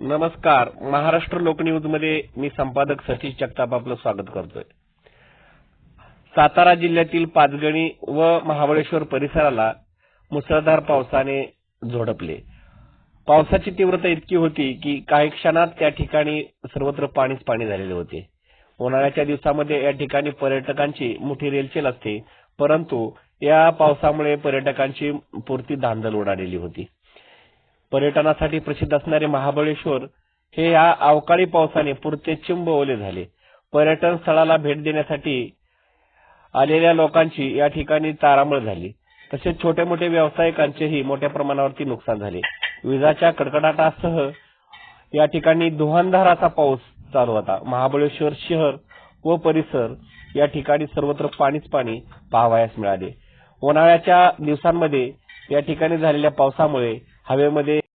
नमस्कार. महाराष्ट्र लोकन्यूजमध्ये मी संपादक सतीश जगताप आपलं स्वागत करतोय. सातारा जिल्ह्यातील पाचगणी व महाबळेश्वर परिसराला मुसळधार पावसाने झोडपले. पावसाची तीव्रता इतकी होती की काही क्षणात त्या ठिकाणी सर्वत्र पाणीच पाणी झालेले होते. उन्हाळ्याच्या दिवसामध्ये या ठिकाणी पर्यटकांची मोठी रेलचेल असते परंतु या पावसामुळे पर्यटकांची पुरती धांदल उडालेली होती. पर्यटनासाठी प्रसिद्ध असणारे महाबळेश्वर हे या अवकाळी पावसाने पुरते चिंब ओले झाले. पर्यटन स्थळाला भेट देण्यासाठी आलेल्या लोकांची या ठिकाणी तारांबळ झाली. तसेच छोटे मोठे व्यावसायिकांचेही मोठ्या प्रमाणावरती नुकसान झाले. विजाच्या कडकडाटासह या ठिकाणी धुवांधार पाऊस चालू होता. महाबळेश्वर शहर व परिसर या ठिकाणी सर्वत्र पाणीच पाणी पाहावयास मिळाले. उन्हाळ्याच्या दिवसांमध्ये या ठिकाणी झालेल्या पावसामुळे हवेमध्ये